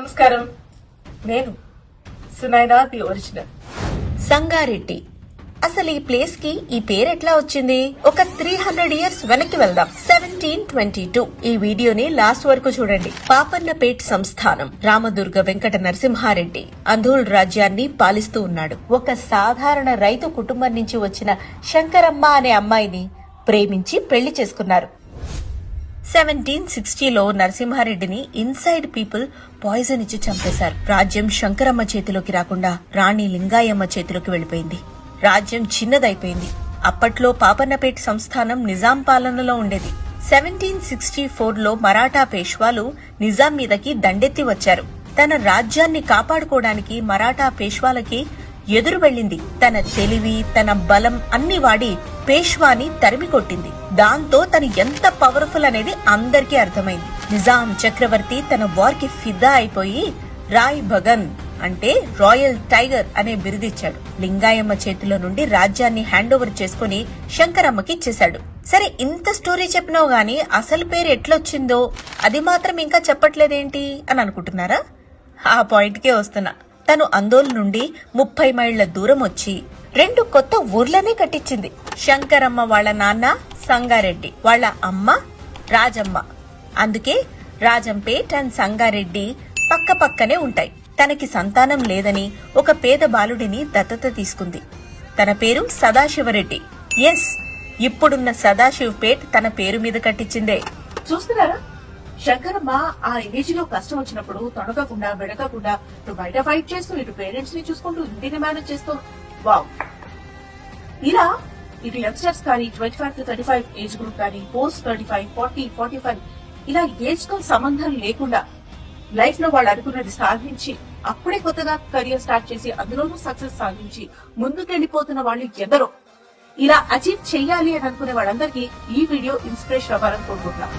నమస్కారం. నేను Sunaina the original. Sangareddy. అసలు ఈ ప్లేస్కి ఈ పేరు ఎట్లా వచ్చింది? ఒక త్రీ హండ్రెడ్ ఇయర్స్ వెనక్కి వెళ్దాం. సెవెంటీన్ ట్వంటీ టూ ఈ వీడియోని లాస్ట్ వరకు చూడండి. పాపన్నపేట్ సంస్థానం రామదుర్గ వెంకట నరసింహారెడ్డి అంధోల్ రాజ్యాన్ని పాలిస్తూ ఉన్నాడు. ఒక సాధారణ రైతు కుటుంబం నుంచి వచ్చిన శంకరమ్మ అనే అమ్మాయిని ప్రేమించి పెళ్ళి చేసుకున్నారు. సెవెంటీన్ సిక్స్టీలో నరసింహారెడ్డిని ఇన్సైడ్ పీపుల్ పాయిజన్ ఇచ్చి చంపేశారు. రాజ్యం శంకరమ్మ చేతిలోకి రాకుండా రాణి లింగాయమ్మ చేతిలోకి వెళ్ళిపోయింది రాజ్యం చిన్నదైపోయింది. అప్పట్లో పాపన్నపేట సంస్థానం నిజాం పాలనలో ఉండేది. సెవెంటీన్ సిక్స్టీ ఫోర్లో మరాఠా పేష్వాలు నిజాం మీదకి దండెత్తి వచ్చారు. తన రాజ్యాన్ని కాపాడుకోవడానికి మరాఠా పేష్వాలకి ఎదురు వెళ్ళింది. తన తెలివి తన బలం అన్ని వాడి పేష్వాని తరిమి కొట్టింది. దాంతో తను ఎంత పవర్ఫుల్ అనేది అందరికీ అర్థమైంది. నిజాం చక్రవర్తి తన వార్కి ఫిదా అయిపోయి రాయ్ భగన్ అంటే రాయల్ టైగర్ అనే బిరుదిచ్చాడు. లింగాయమ్మ చేతిలో నుండి రాజ్యాన్ని హ్యాండ్ ఓవర్ చేసుకుని శంకరమ్మకి ఇచ్చేశాడు. సరే ఇంత స్టోరీ చెప్పినావు గాని అసలు పేరు ఎట్లొచ్చిందో? అది మాత్రం ఇంకా చెప్పట్లేదేంటి అని అనుకుంటున్నారా? ఆ పాయింట్కే వస్తున్నా. తను అందోల్ నుండి ముప్పై మైళ్ళ దూరం వచ్చి రెండు కొత్త ఊర్లనే కట్టించింది. శంకరమ్మ వాళ్ళ నాన్న సంగారెడ్డి వాళ్ళ అమ్మ రాజమ్మ. అందుకే రాజంపేట్ అండ్ సంగారెడ్డి పక్క పక్కనే ఉంటాయి. తనకి సంతానం లేదని ఒక పేద బాలుడిని దత్తత తీసుకుంది. తన పేరు సదాశివరెడ్డి. ఎస్ ఇప్పుడున్న సదాశివపేట్ తన పేరు మీద కట్టించిందే. చూస్తున్నారా? శంకరమ్మ ఆ ఏజ్లో కష్టం వచ్చినప్పుడు తొడగకుండా వెడకకుండా ఇటు బయట ఫైట్ చేస్తూ ఇటు పేరెంట్స్ని చూసుకుంటూ ఇంటిని మేనేజ్ చేస్తూ వావ్. ఇలా ఇటు యంగ్స్టర్స్ కానీ twenty five to thirty five age group కానీ post thirty five forty forty five ఇలా ఏజ్తో సంబంధం లేకుండా లైఫ్లో వాళ్ళు అనుకున్నది సాధించి అప్పుడే కొత్తగా కెరియర్ స్టార్ట్ చేసి అందులోనూ సక్సెస్ సాధించి ముందుకెళ్ళిపోతున్న వాళ్ళు ఎందరో. ఇలా అచీవ్ చేయాలి అని అనుకునే వాళ్ళందరికీ ఈ వీడియో ఇన్స్పిరేషన్ అవ్వాలని కోరుకుంటున్నాం.